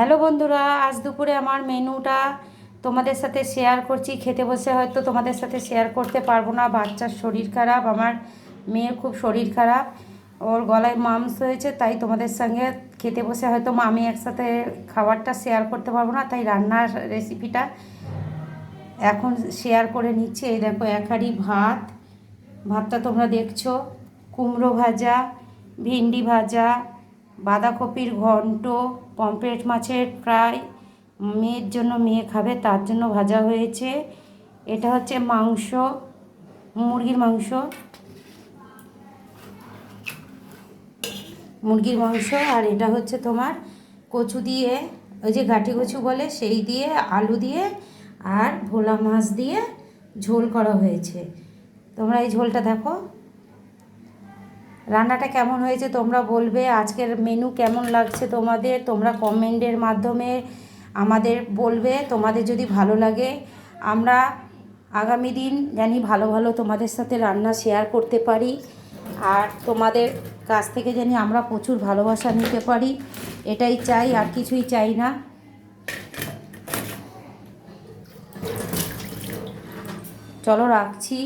Hello বন্ধুরা, আজ দুপুরে আমার মেনুটা তোমাদের সাথে শেয়ার করছি। খেতে বসে হয়তো তোমাদের সাথে শেয়ার করতে পারব না। বাচ্চার শরীর খারাপ, আমার মেয়ের খুব শরীর খারাপ। ওর গলায় মামস হয়েছে, তাই তোমাদের সঙ্গে খেতে বসে হয়তো মা আমি একসাথে খাবারটা শেয়ার করতে পারব না। তাই রান্নার রেসিপিটা এখন শেয়ার করে নিচ্ছি। এই দেখো, এক ভাত। ভাতটা তোমরা দেখছ। কুমড়ো ভাজা, ভিন্ডি ভাজা বাঁধাকপির ঘন্ট, পমফ্রেট মাছের ফ্রাই, মেয়ের জন্য মেয়ে খাবে, তার জন্য ভাজা হয়েছে। এটা হচ্ছে মাংস, মুরগির মাংস। মুরগির মাংস, আর এটা হচ্ছে তোমার কচু দিয়ে, ওই যে গাঠি কচু বলে, সেই দিয়ে, আলু দিয়ে, আর ভোলা মাছ দিয়ে ঝোল করা হয়েছে। তোমরা এই ঝোলটা দেখো। রান্নাটা কেমন হয়েছে তোমরা বলবে, আজকের মেনু কেমন লাগছে তোমাদের, তোমরা কমেন্টের মাধ্যমে আমাদের বলবে, তোমাদের যদি ভালো লাগে, আমরা আগামী দিন জানি ভালো ভালো তোমাদের সাথে রান্না শেয়ার করতে পারি, আর তোমাদের কাছ থেকে জানি আমরা প্রচুর ভালোবাসা নিতে পারি, এটাই চাই, আর কিছুই চাই না। চলো রাখছি।